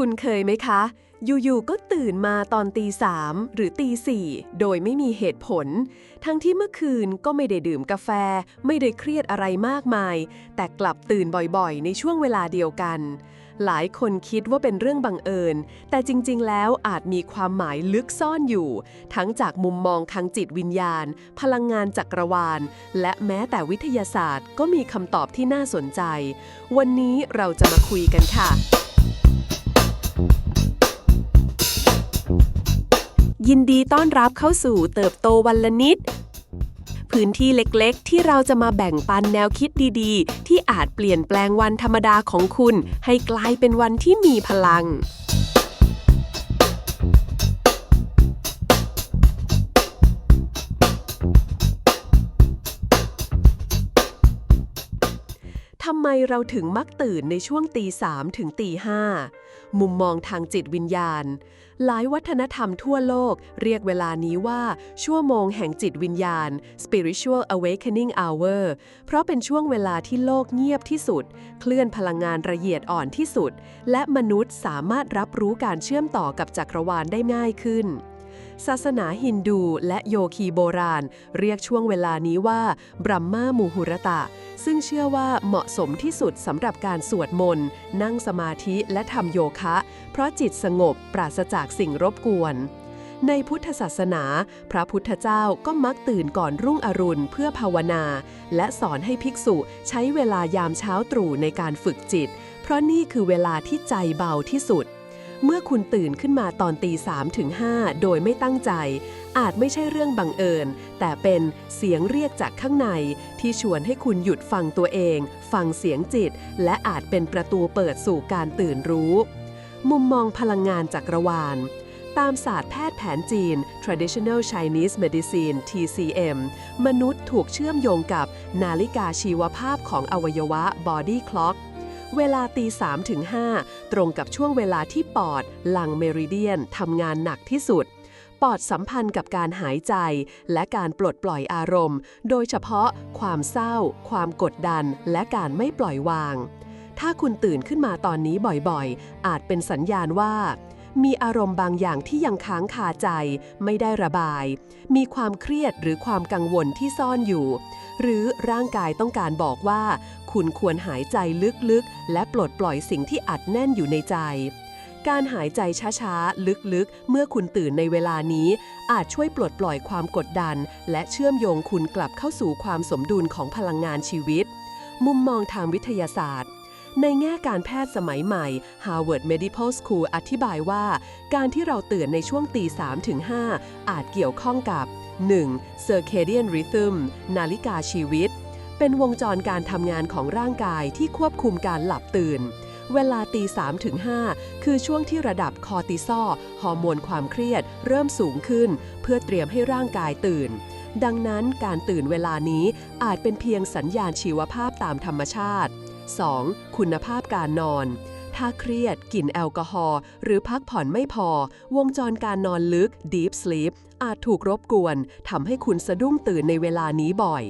คุณเคยไหมคะ อยู่ๆ ก็ตื่นมาตอนตีสามหรือตีสี่โดยไม่มีเหตุผล ทั้งที่เมื่อคืนก็ไม่ได้ดื่มกาแฟ ไม่ได้เครียดอะไรมากมาย แต่กลับตื่นบ่อยๆ ในช่วงเวลาเดียวกัน หลายคนคิดว่าเป็นเรื่องบังเอิญ แต่จริงๆ แล้วอาจมีความหมายลึกซ่อนอยู่ ทั้งจากมุมมองทางจิตวิญญาณ พลังงานจักรวาล และแม้แต่วิทยาศาสตร์ ก็มีคำตอบที่น่าสนใจ วันนี้เราจะมาคุยกันค่ะ ยินดีต้อนรับเข้าสู่เติบโตวันละนิด พื้นที่เล็กๆ ที่เราจะมาแบ่งปันแนวคิดดีๆ ที่อาจเปลี่ยนแปลงวันธรรมดาของคุณ ให้กลายเป็นวันที่มีพลัง ทำไมเราถึงมักตื่นในช่วงตีสามถึงตีห้า มุมมองทางจิตวิญญาณ หลายวัฒนธรรมทั่วโลกเรียกเวลานี้ว่า ชั่วโมงแห่งจิตวิญญาณ spiritual awakening hour เพราะเป็นช่วงเวลาที่โลกเงียบที่สุด เคลื่อนพลังงานละเอียดอ่อนที่สุด และมนุษย์สามารถรับรู้การเชื่อมต่อกับจักรวาลได้ง่ายขึ้น ศาสนาฮินดูและโยคีโบราณ เรียกช่วงเวลานี้ว่าบรัมมามูหุรตะ ซึ่งเชื่อว่าเหมาะสมที่สุดสำหรับการสวดมนต์นั่งสมาธิและทำโยคะ เพราะจิตสงบปราศจากสิ่งรบกวนในพุทธศาสนา พระพุทธเจ้าก็มักตื่นก่อนรุ่งอรุณเพื่อภาวนา และสอนให้ภิกษุใช้เวลายามเช้าตรู่ในการฝึกจิต เพราะนี่คือเวลาที่ใจเบาที่สุด เมื่อคุณตื่นขึ้นมาตอนตีสามถึงห้าโดยไม่ตั้งใจ อาจไม่ใช่เรื่องบังเอิญ แต่เป็นเสียงเรียกจากข้างใน ที่ชวนให้คุณหยุดฟังตัวเอง ฟังเสียงจิต และอาจเป็นประตูเปิดสู่การตื่นรู้ มุมมองพลังงานจักรวาลตามศาสตร์แพทย์แผนจีน traditional Chinese medicine TCM มนุษย์ถูกเชื่อมโยงกับนาฬิกาชีวภาพของอวัยวะ body clock เวลาตี3ถึง5ตรงกับช่วงเวลาที่ปอดหลังเมริเดียนทำงานหนักที่สุด ปอดสัมพันธ์กับการหายใจ และการปลดปล่อยอารมณ์ โดยเฉพาะความเศร้า ความกดดัน และการไม่ปล่อยวาง ถ้าคุณตื่นขึ้นมาตอนนี้บ่อยๆ อาจเป็นสัญญาณว่ามีอารมณ์บางอย่างที่ยังค้างคาใจ ไม่ได้ระบาย มีความเครียดหรือความกังวลที่ซ่อนอยู่ หรือร่างกายต้องการบอกว่า คุณควรหายใจลึกๆ และปลดปล่อยสิ่งที่อัดแน่นอยู่ในใจ การหายใจช้าๆ ลึกๆ เมื่อคุณตื่นในเวลานี้ อาจช่วยปลดปล่อยความกดดัน และเชื่อมโยงคุณกลับเข้าสู่ความสมดุลของพลังงานชีวิต มุมมองทางวิทยาศาสตร์ในแง่การแพทย์สมัยใหม่ Harvard Medical School อธิบายว่า การที่เราตื่นในช่วงตี3ถึง5อาจเกี่ยวข้องกับ 1. circadian rhythm นาฬิกาชีวิต เป็นวงจรการทำงานของร่างกายที่ควบคุมการหลับตื่น เวลาตี3ถึง5คือช่วงที่ระดับคอร์ติซอลฮอร์โมนความเครียด เริ่มสูงขึ้น เพื่อเตรียมให้ร่างกายตื่น ดังนั้นการตื่นเวลานี้อาจเป็นเพียงสัญญาณชีวภาพตามธรรมชาติ 2. คุณภาพการนอน ถ้าเครียด กินแอลกอฮอล์หรือพักผ่อนไม่พอ วงจรการนอนลึก deep sleep อาจถูกรบกวนทำให้คุณสะดุ้งตื่นในเวลานี้บ่อย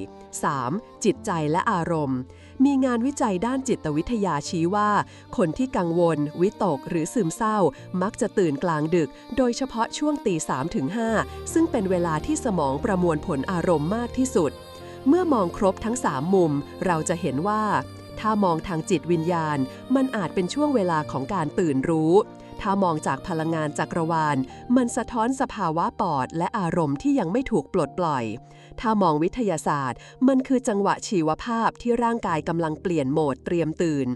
3. จิตใจและอารมณ์ มีงานวิจัยด้านจิตวิทยาชี้ว่า คนที่กังวล วิตกหรือซึมเศร้า มักจะตื่นกลางดึก โดยเฉพาะช่วงตี3ถึง5ซึ่งเป็นเวลาที่สมองประมวลผลอารมณ์มากที่สุด เมื่อมองครบทั้ง 3 มุม เราจะเห็นว่า ถ้ามองทางจิตวิญญาณ มันอาจเป็นช่วงเวลาของการตื่นรู้ ถ้ามองจากพลังงานจักรวาล มันสะท้อนสภาวะปอด และอารมณ์ที่ยังไม่ถูกปลดปล่อย ถ้ามองวิทยาศาสตร์ มันคือจังหวะชีวภาพที่ร่างกายกำลังเปลี่ยนโหมดเตรียมตื่น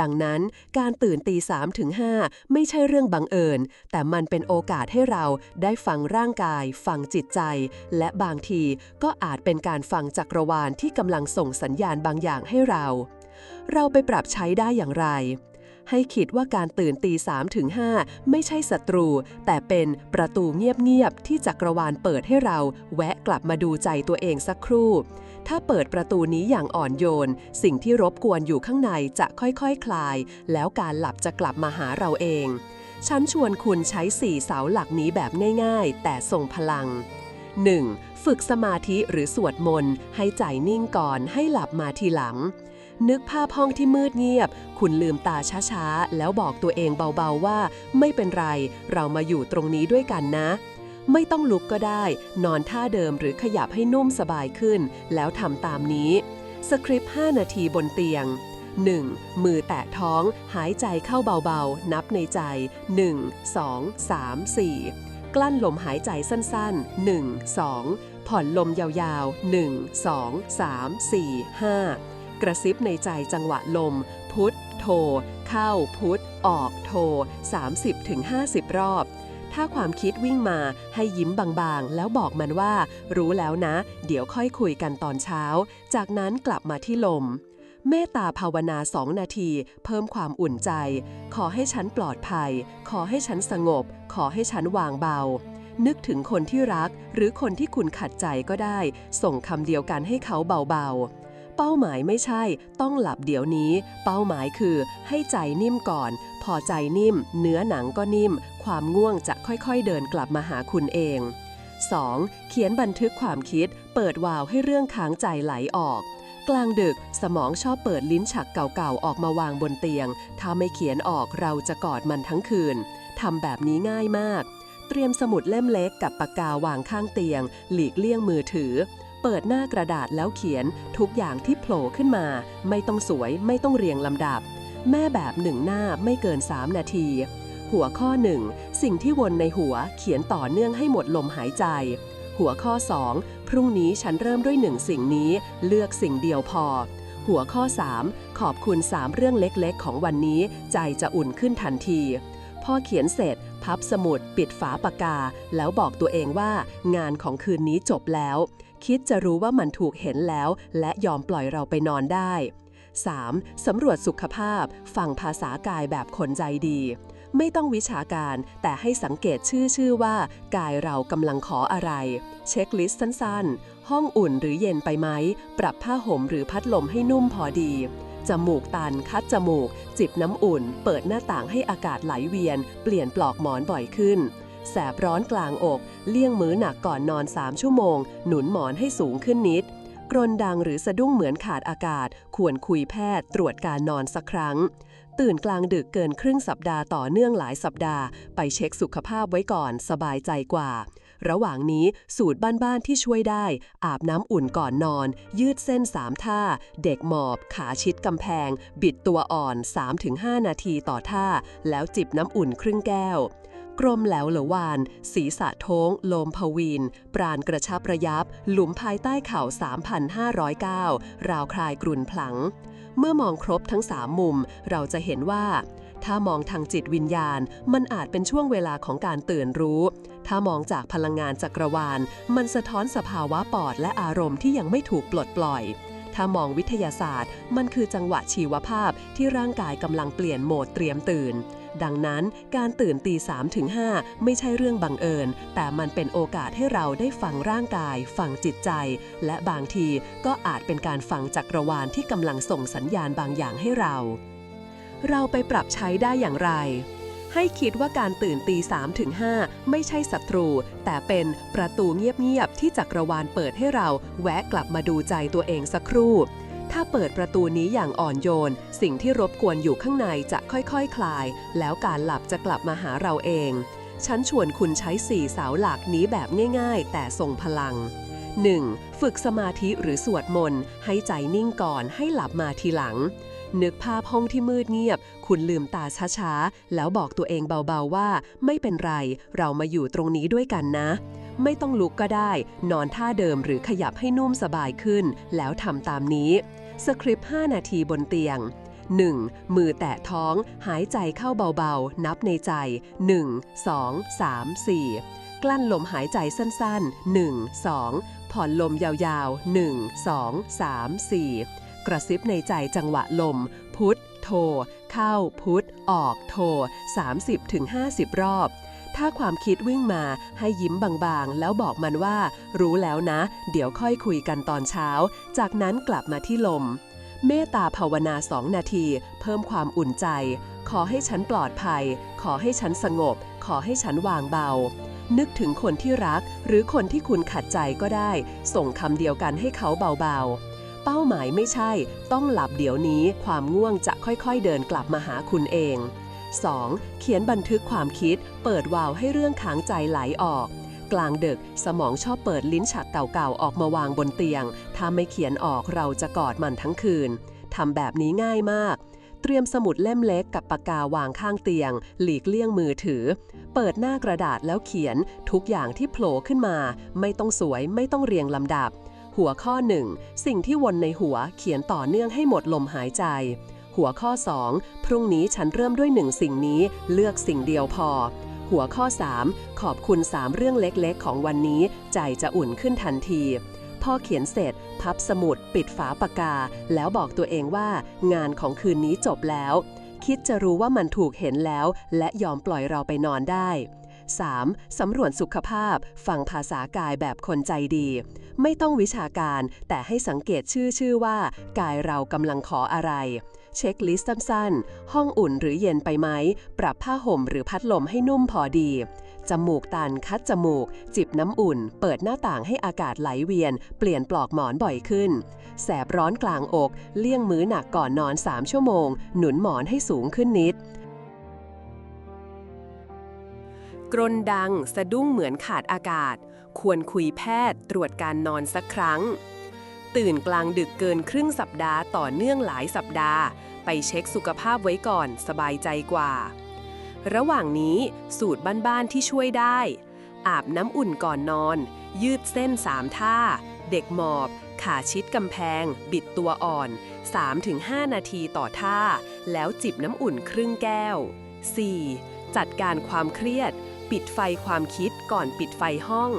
ดังนั้นการตื่นตี3ถึง5ไม่ใช่เรื่องบังเอิญ แต่มันเป็นโอกาสให้เราได้ฟังร่างกาย ฟังจิตใจ และบางทีก็อาจเป็นการฟังจักรวาลที่กำลังส่งสัญญาณบางอย่างให้เรา เราไปปรับใช้ได้อย่างไร ให้คิดว่าการตื่นตี3ถึง5ไม่ใช่ศัตรู แต่เป็นประตูเงียบๆที่จักรวาลเปิดให้เราแวะกลับมาดูใจตัวเองสักครู่ ถ้าเปิดประตูนี้อย่างอ่อนโยน สิ่งที่รบกวนอยู่ข้างในจะค่อยๆคคลาย แล้วการหลับจะกลับมาหาเราเอง ฉันชวนคุณใช้สี่เสาหลักนี้แบบง่ายๆ แต่ทรงพลัง 1. ฝึกสมาธิหรือสวดมนต์ให้ใจนิ่งก่อนให้หลับมาทีหลัง นึกภาพห้องที่มืดเงียบ คุณลืมตาช้าๆ แล้วบอกตัวเองเบาๆว่า ไม่เป็นไร เรามาอยู่ตรงนี้ด้วยกันนะ ไม่ต้องลุกก็ได้ นอนท่าเดิมหรือขยับให้นุ่มสบายขึ้น แล้วทำตามนี้ สคริปต์ 5 นาทีบนเตียง 1. มือแตะท้อง หายใจเข้าเบาๆ นับในใจ 1 2 3 4กลั้นลมหายใจสั้นๆ 1 2 ผ่อนลมยาวๆ 1 2 3 4 5 กระซิบในใจจังหวะลม พุทโท เข้าพุทออกโท 30-50 รอบ ถ้าความคิดวิ่งมาให้ยิ้มบางๆ แล้วบอกมันว่า รู้แล้วนะ เดี๋ยวค่อยคุยกันตอนเช้า จากนั้นกลับมาที่ลมเมตตาภาวนาสองนาที เพิ่มความอุ่นใจ ขอให้ฉันปลอดภัย ขอให้ฉันสงบ ขอให้ฉันวางเบา นึกถึงคนที่รัก หรือคนที่คุณขัดใจก็ได้ ส่งคำเดียวกันให้เขาเบาๆ เป้าหมายไม่ใช่ ต้องหลับเดี๋ยวนี้ เป้าหมายคือ ให้ใจนิ่มก่อน พอใจนิ่ม เนื้อหนังก็นิ่ม ความง่วงจะค่อยๆ เดินกลับมาหาคุณเอง 2. เขียนบันทึกความคิด เปิดวาล์วให้เรื่องค้างใจไหลออก กลางดึกสมองชอบเปิดลิ้นชักเก่าๆ ออกมาวางบนเตียง ถ้าไม่เขียนออกเราจะกอดมันทั้งคืนทำแบบนี้ง่ายมาก เตรียมสมุดเล่มเล็กกับปากกาวางข้างเตียง หลีกเลี่ยงมือถือ เปิดหน้ากระดาษแล้วเขียนทุกอย่างที่โผล่ขึ้นมา ไม่ต้องสวยไม่ต้องเรียงลำดับ แม่แบบหนึ่งหน้าไม่เกิน 3 นาที หัวข้อ 1 สิ่งที่วนในหัวเขียนต่อเนื่องให้หมดลมหายใจ หัวข้อ 2 พรุ่งนี้ฉันเริ่มด้วยหนึ่งสิ่งนี้ เลือกสิ่งเดียวพอ หัวข้อ 3 ขอบคุณ 3 เรื่องเล็กๆ ของวันนี้ ใจจะอุ่นขึ้นทันทีพอเขียนเสร็จ พับสมุด ปิดฝาปากกา แล้วบอกตัวเองว่างานของคืนนี้จบแล้ว คิดจะรู้ว่ามันถูกเห็นแล้ว และยอมปล่อยเราไปนอนได้ 3. สำรวจสุขภาพ ฟังภาษากายแบบคนใจดี ไม่ต้องวิชาการแต่ให้สังเกตชื่อชื่อว่า กายเรากำลังขออะไร เช็คลิสต์สั้นๆ ห้องอุ่นหรือเย็นไปไหม ปรับผ้าห่มหรือพัดลมให้นุ่มพอดีจมูกตัน คัดจมูก จิบน้ำอุ่น เปิดหน้าต่างให้อากาศไหลเวียน เปลี่ยนปลอกหมอนบ่อยขึ้น แสบร้อนกลางอก เลี่ยงมื้อหนักก่อนนอน 3 ชั่วโมง หนุนหมอนให้สูงขึ้นนิด กรนดังหรือสะดุ้งเหมือนขาดอากาศ ควรคุยแพทย์ ตรวจการนอนสักครั้ง ตื่นกลางดึกเกินครึ่งสัปดาห์ต่อเนื่องหลายสัปดาห์ ไปเช็คสุขภาพไว้ก่อนสบายใจกว่า ระหว่างนี้สูตรบ้านๆที่ช่วยได้ อาบน้ำอุ่นก่อนนอน ยืดเส้น3ท่า เด็กหมอบ ขาชิดกำแพง บิดตัวอ่อน 3-5 นาทีต่อท่า แล้วจิบน้ำอุ่นครึ่งแก้ว กรมแหล้วเหลววาน ศีรษะท้งโลมพวีน ปราณกระชับระยับ หลุมภายใต้เข่า3,509 ราวคลายกรุ่นพลัง เมื่อมองครบทั้ง3มุม เราจะเห็นว่า ถ้ามองทางจิตวิญญาณ มันอาจเป็นช่วงเวลาของการตื่นรู้ ถ้ามองจากพลังงานจักรวาล มันสะท้อนสภาวะปอดและอารมณ์ที่ยังไม่ถูกปลดปล่อยถ้ามองวิทยาศาสตร์ มันคือจังหวะชีวภาพที่ร่างกายกำลังเปลี่ยนโหมดเตรียมตื่น ดังนั้นการตื่นตี3ถึง5ไม่ใช่เรื่องบังเอิญ แต่มันเป็นโอกาสให้เราได้ฟังร่างกาย ฟังจิตใจ และบางทีก็อาจเป็นการฟังจักรวาลที่กำลังส่งสัญญาณบางอย่างให้เรา เราไปปรับใช้ได้อย่างไร ให้คิดว่าการตื่นตี3ถึง5ไม่ใช่ศัตรู แต่เป็นประตูเงียบๆที่จักรวาลเปิดให้เราแวะกลับมาดูใจตัวเองสักครู่ ถ้าเปิดประตูนี้อย่างอ่อนโยน สิ่งที่รบกวนอยู่ข้างในจะค่อยๆคคลาย แล้วการหลับจะกลับมาหาเราเอง ฉันชวนคุณใช้สี่เสาหลักนี้แบบง่ายๆ แต่ทรงพลัง 1. ฝึกสมาธิหรือสวดมนต์ ให้ใจนิ่งก่อนให้หลับมาทีหลัง นึกภาพห้องที่มืดเงียบ คุณลืมตาช้าๆ แล้วบอกตัวเองเบาๆว่า ไม่เป็นไร เรามาอยู่ตรงนี้ด้วยกันนะ ไม่ต้องลุกก็ได้ นอนท่าเดิมหรือขยับให้นุ่มสบายขึ้น แล้วทำตามนี้ สคริปต์ 5 นาทีบนเตียง 1. มือแตะท้อง หายใจเข้าเบาๆ นับในใจ 1 2 3 4 กลั้นลมหายใจสั้นๆ 1 2 ผ่อนลมยาวๆ 1 2 3 4 กระซิบในใจจังหวะลม พุทโท เข้าพุทออกโท 30-50 รอบ ถ้าความคิดวิ่งมาให้ยิ้มบางๆ แล้วบอกมันว่า รู้แล้วนะ เดี๋ยวค่อยคุยกันตอนเช้า จากนั้นกลับมาที่ลม เมตตาภาวนาสองนาที เพิ่มความอุ่นใจ ขอให้ฉันปลอดภัย ขอให้ฉันสงบ ขอให้ฉันวางเบา นึกถึงคนที่รัก หรือคนที่คุณขัดใจก็ได้ ส่งคำเดียวกันให้เขาเบาๆเป้าหมายไม่ใช่ ต้องหลับเดี๋ยวนี้ ความง่วงจะค่อยๆเดินกลับมาหาคุณเอง 2. เขียนบันทึกความคิด เปิดวาล์วให้เรื่องค้างใจไหลออก กลางดึกสมองชอบเปิดลิ้นชักเก่าๆออกมาวางบนเตียง ถ้าไม่เขียนออกเราจะกอดมันทั้งคืน ทำแบบนี้ง่ายมาก เตรียมสมุดเล่มเล็กกับปากกาวางข้างเตียง หลีกเลี่ยงมือถือ เปิดหน้ากระดาษแล้วเขียนทุกอย่างที่โผล่ขึ้นมา ไม่ต้องสวยไม่ต้องเรียงลำดับ หัวข้อ 1 สิ่งที่วนในหัวเขียนต่อเนื่องให้หมดลมหายใจ หัวข้อ 2 พรุ่งนี้ฉันเริ่มด้วยหนึ่งสิ่งนี้เลือกสิ่งเดียวพอ หัวข้อ 3 ขอบคุณ 3 เรื่องเล็กๆ ของวันนี้ ใจจะอุ่นขึ้นทันทีพอเขียนเสร็จ พับสมุด ปิดฝาปากกา แล้วบอกตัวเองว่า งานของคืนนี้จบแล้ว คิดจะรู้ว่ามันถูกเห็นแล้ว และยอมปล่อยเราไปนอนได้ 3. สำรวจสุขภาพ ฟังภาษากายแบบคนใจดี ไม่ต้องวิชาการ แต่ให้สังเกตชื่อชื่อว่า กายเรากำลังขออะไร เช็คลิสต์สั้นๆ ห้องอุ่นหรือเย็นไปไหม ปรับผ้าห่มหรือพัดลมให้นุ่มพอดี จมูกตันคัดจมูก จิบน้ำอุ่น เปิดหน้าต่างให้อากาศไหลเวียน เปลี่ยนปลอกหมอนบ่อยขึ้น แสบร้อนกลางอก เลี่ยงมื้อหนักก่อนนอน 3 ชั่วโมง หนุนหมอนให้สูงขึ้นนิดกรนดังสะดุ้งเหมือนขาดอากาศ ควรคุยแพทย์ตรวจการนอนสักครั้ง ตื่นกลางดึกเกินครึ่งสัปดาห์ต่อเนื่องหลายสัปดาห์ ไปเช็คสุขภาพไว้ก่อนสบายใจกว่า ระหว่างนี้สูตรบ้านๆที่ช่วยได้ อาบน้ำอุ่นก่อนนอน ยืดเส้นสามท่า เด็กหมอบ ขาชิดกำแพง บิดตัวอ่อน 3-5 นาทีต่อท่า แล้วจิบน้ำอุ่นครึ่งแก้ว 4. จัดการความเครียด ปิดไฟความคิดก่อนปิดไฟห้อง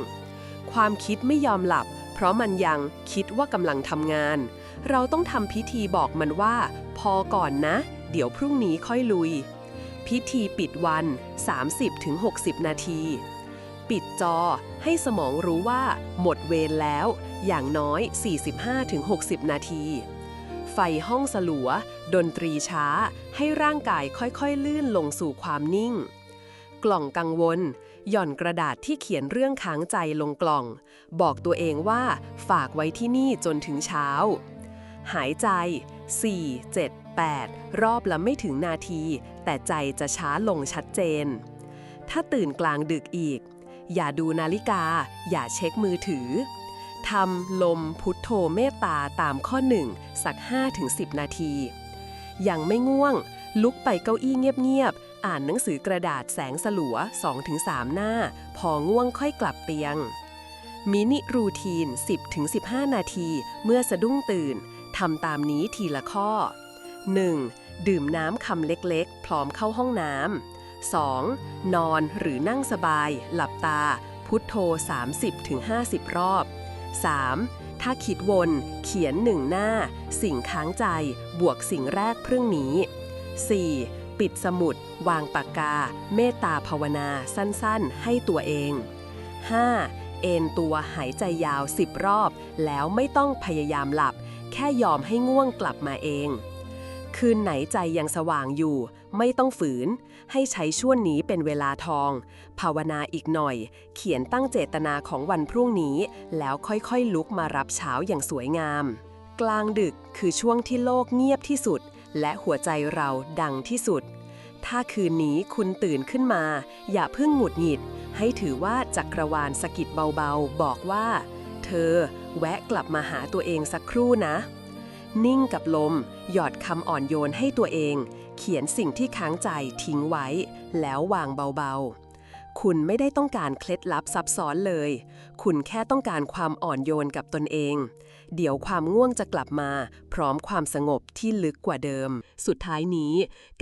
ความคิดไม่ยอมหลับ เพราะมันยังคิดว่ากำลังทำงาน เราต้องทำพิธีบอกมันว่า พอก่อนนะ เดี๋ยวพรุ่งนี้ค่อยลุย พิธีปิดวัน 30-60 นาที ปิดจอให้สมองรู้ว่า หมดเวรแล้ว อย่างน้อย 45-60 นาที ไฟห้องสลัว ดนตรีช้า ให้ร่างกายค่อยๆ ลื่นลงสู่ความนิ่ง กล่องกังวล หย่อนกระดาษที่เขียนเรื่องค้างใจลงกล่อง บอกตัวเองว่าฝากไว้ที่นี่จนถึงเช้า หายใจ 4 7 8 รอบละไม่ถึงนาที แต่ใจจะช้าลงชัดเจน ถ้าตื่นกลางดึกอีก อย่าดูนาฬิกา อย่าเช็คมือถือทำลมพุทโธเมตตาตามข้อ1สัก 5-10 นาที ยังไม่ง่วง ลุกไปเก้าอี้เงียบ อ่านหนังสือกระดาษแสงสลัว 2-3 หน้า พอง่วงค่อยกลับเตียง มินิรูทีน 10-15 นาที เมื่อสะดุ้งตื่นทำตามนี้ทีละข้อ 1. ดื่มน้ำคำเล็กๆ พร้อมเข้าห้องน้ำ 2. นอนหรือนั่งสบาย หลับตา พุทโธ 30-50 รอบ 3. ถ้าคิดวนเขียนหนึ่งหน้า สิ่งค้างใจ บวกสิ่งแรกพรุ่งนี้ 4. ปิดสมุด วางปากกา เมตตาภาวนาสั้นๆ ให้ตัวเอง 5. เอนตัวหายใจยาว 10 รอบ แล้วไม่ต้องพยายามหลับ แค่ยอมให้ง่วงกลับมาเอง คืนไหนใจยังสว่างอยู่ ไม่ต้องฝืน ให้ใช้ช่วงนี้เป็นเวลาทอง ภาวนาอีกหน่อย เขียนตั้งเจตนาของวันพรุ่งนี้ แล้วค่อยๆลุกมารับเช้าอย่างสวยงาม กลางดึกคือช่วงที่โลกเงียบที่สุด และหัวใจเราดังที่สุด ถ้าคืนนี้คุณตื่นขึ้นมา อย่าเพิ่งหงุดหงิด ให้ถือว่าจักรวาลสะกิดเบาๆ บอกว่า เธอ แวะกลับมาหาตัวเองสักครู่นะ นิ่งกับลม หยอดคำอ่อนโยนให้ตัวเอง เขียนสิ่งที่ค้างใจทิ้งไว้ แล้ววางเบาๆคุณไม่ได้ต้องการเคล็ดลับซับซ้อนเลย คุณแค่ต้องการความอ่อนโยนกับตนเอง เดี๋ยวความง่วงจะกลับมา พร้อมความสงบที่ลึกกว่าเดิม สุดท้ายนี้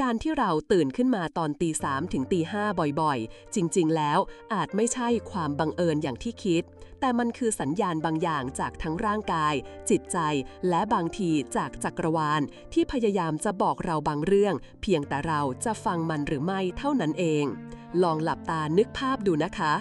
การที่เราตื่นขึ้นมาตอนตีสามถึงตีห้าบ่อยๆ จริงๆ แล้วอาจไม่ใช่ความบังเอิญอย่างที่คิด แต่มันคือสัญญาณบางอย่างจากทั้งร่างกาย จิตใจ และบางทีจากจักรวาล ที่พยายามจะบอกเราบางเรื่อง เพียงแต่เราจะฟังมันหรือไม่เท่านั้นเอง ลองหลับตานึกภาพดูนะคะ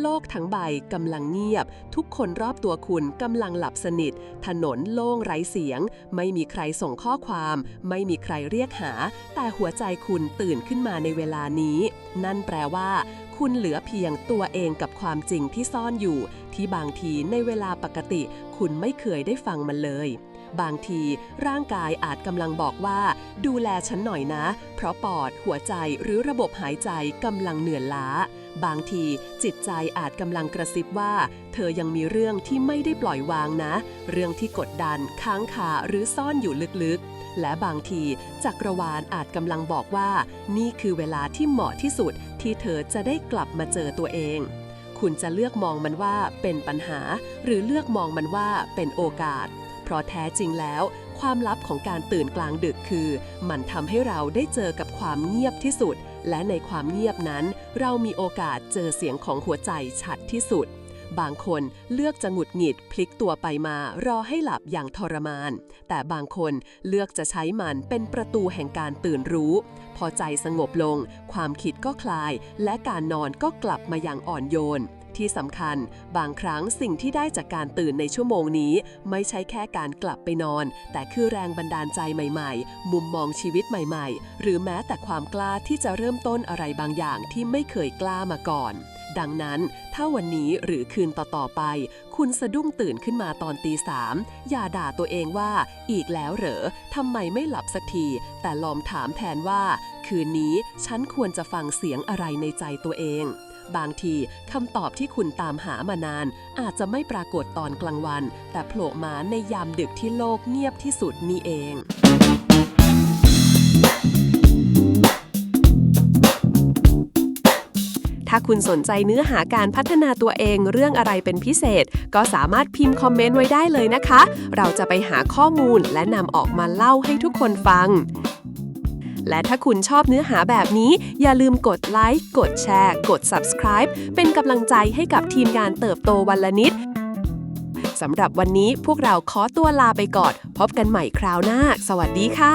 โลกทั้งใบกำลังเงียบ ทุกคนรอบตัวคุณกำลังหลับสนิท ถนนโล่งไร้เสียง ไม่มีใครส่งข้อความ ไม่มีใครเรียกหา แต่หัวใจคุณตื่นขึ้นมาในเวลานี้ นั่นแปลว่า คุณเหลือเพียงตัวเองกับความจริงที่ซ่อนอยู่ ที่บางทีในเวลาปกติ คุณไม่เคยได้ฟังมันเลยบางทีร่างกายอาจกำลังบอกว่า ดูแลฉันหน่อยนะ เพราะปอดหัวใจหรือระบบหายใจกำลังเหนื่อยล้า บางทีจิตใจอาจกำลังกระซิบว่า เธอยังมีเรื่องที่ไม่ได้ปล่อยวางนะ เรื่องที่กดดัน ค้างคาหรือซ่อนอยู่ลึกๆ และบางที จักรวาลอาจกำลังบอกว่า นี่คือเวลาที่เหมาะที่สุด ที่เธอจะได้กลับมาเจอตัวเอง คุณจะเลือกมองมันว่าเป็นปัญหา หรือเลือกมองมันว่าเป็นโอกาส เพราะแท้จริงแล้ว ความลับของการตื่นกลางดึกคือ มันทำให้เราได้เจอกับความเงียบที่สุด และในความเงียบนั้น เรามีโอกาสเจอเสียงของหัวใจชัดที่สุด บางคนเลือกจะหงุดหงิดพลิกตัวไปมารอให้หลับอย่างทรมาน แต่บางคนเลือกจะใช้มันเป็นประตูแห่งการตื่นรู้ พอใจสงบลง ความคิดก็คลาย และการนอนก็กลับมาอย่างอ่อนโยน ที่สำคัญ บางครั้งสิ่งที่ได้จากการตื่นในชั่วโมงนี้ ไม่ใช่แค่การกลับไปนอน แต่คือแรงบันดาลใจใหม่ๆ มุมมองชีวิตใหม่ๆ หรือแม้แต่ความกล้าที่จะเริ่มต้นอะไรบางอย่างที่ไม่เคยกล้ามาก่อน ดังนั้น ถ้าวันนี้หรือคืนต่อๆไป คุณสะดุ้งตื่นขึ้นมาตอนตีสามอย่าด่าตัวเองว่า อีกแล้วเหรอทำไมไม่หลับสักที แต่ลองถามแทนว่า คืนนี้ฉันควรจะฟังเสียงอะไรในใจตัวเอง บางทีคำตอบที่คุณตามหามานาน อาจจะไม่ปรากฏตอนกลางวัน แต่โผล่มาในยามดึกที่โลกเงียบที่สุดนี่เองถ้าคุณสนใจเนื้อหาการพัฒนาตัวเองเรื่องอะไรเป็นพิเศษ ก็สามารถพิมพ์คอมเมนต์ไว้ได้เลยนะคะ เราจะไปหาข้อมูลและนำออกมาเล่าให้ทุกคนฟัง และถ้าคุณชอบเนื้อหาแบบนี้ อย่าลืมกดไลค์กดแชร์ กด subscribe เป็นกำลังใจให้กับทีมงานเติบโตวันละนิดสำหรับวันนี้พวกเราขอตัวลาไปก่อน พบกันใหม่คราวหน้า สวัสดีค่ะ